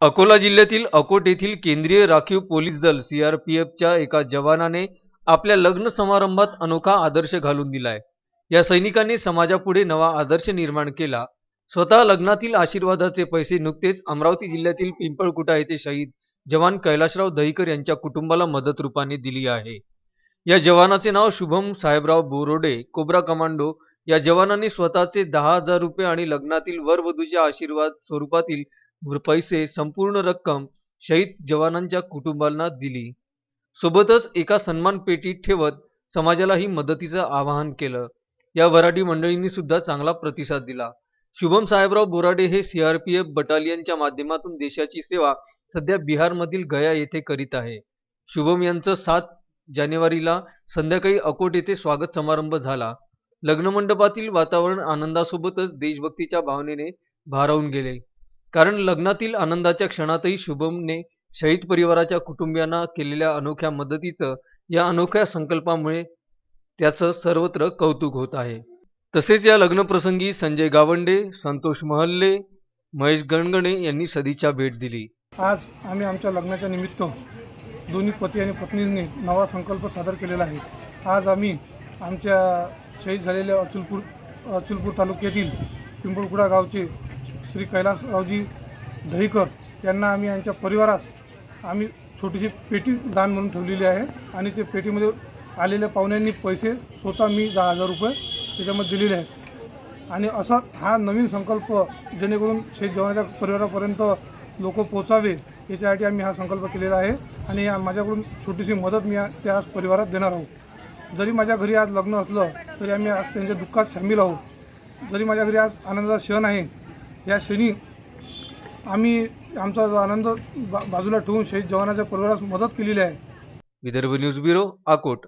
अकोला जिल्ह्यातील अकोट येथील केंद्रीय राखीव पोलीस दल सीआरपीएफच्या एका जवानाने आपल्या लग्न समारंभात अनोखा आदर्श घालून दिलाय. या सैनिकांनी समाजापुढे नवा आदर्श निर्माण केला. स्वतः लग्नातील आशीर्वादाचे पैसे नुकतेच अमरावती जिल्ह्यातील पिंपळकुटा येथे शहीद जवान कैलाशराव दहीकर यांच्या कुटुंबाला मदत रूपाने दिली आहे. या जवानाचे नाव शुभम साहेबराव बोरोडे कोब्रा कमांडो या जवानांनी स्वतःचे दहा हजार रुपये आणि लग्नातील वरवधूच्या आशीर्वाद स्वरूपातील पैसे संपूर्ण रक्कम शहीद जवानांच्या कुटुंबांना दिली. सोबतच एका सन्मान पेटीत ठेवत समाजालाही मदतीचं आवाहन केलं. या वराडी मंडळींनी सुद्धा चांगला प्रतिसाद दिला. शुभम साहेबराव बोराडे हे सीआरपीएफ बटालियनच्या माध्यमातून देशाची सेवा सध्या बिहारमधील गया येथे करीत आहे. शुभम यांचं सात जानेवारीला संध्याकाळी अकोट येथे स्वागत समारंभ झाला. लग्नमंडपातील वातावरण आनंदासोबतच देशभक्तीच्या भावनेने भारावून गेले. कारण लग्नातील आनंदाच्या क्षणातही शुभमने शहीद परिवाराच्या कुटुंबियांना केलेल्या अनोख्या मदतीचं या अनोख्या संकल्पामुळे त्याचं सर्वत्र कौतुक होत आहे. तसेच या लग्नप्रसंगी संजय गावंडे संतोष महल्ले महेश गणगणे यांनी सदीच्या भेट दिली. आज आम्ही आमच्या लग्नाच्या निमित्त दोन्ही पती आणि पत्नींनी नवा संकल्प सादर केलेला आहे. आज आम्ही आमच्या शहीद झालेल्या अचलपूर अचलपूर तालुक्यातील पिंपळकुडा गावचे श्री कैलासरावजी दहीकर यांना आम्ही यांच्या परिवारास आम्ही छोटीशी पेटी दान म्हणून ठेवलेली आहे आणि ते पेटीमध्ये आलेल्या पाहुण्यांनी पैसे स्वतः मी दहा हजार रुपये त्याच्यामध्ये दिलेले आहेत. आणि असा हा नवीन संकल्प जेणेकरून शेत जवानाच्या परिवारापर्यंत लोक पोचावे याच्यासाठी आम्ही हा संकल्प केलेला आहे आणि या माझ्याकडून छोटीशी मदत मी त्या परिवारात देणार आहोत. जरी माझ्या घरी आज लग्न असलं तरी आम्ही आज त्यांच्या दुःखात सामील आहोत. जरी माझ्या घरी आज आनंदाचा क्षण आहे या क्षणी आम्ही आमचा जो आनंद बा बाजूला ठेवून शहीद जवानाच्या परिवारास मदत केलेली आहे. Vidarbha news bureau Akot.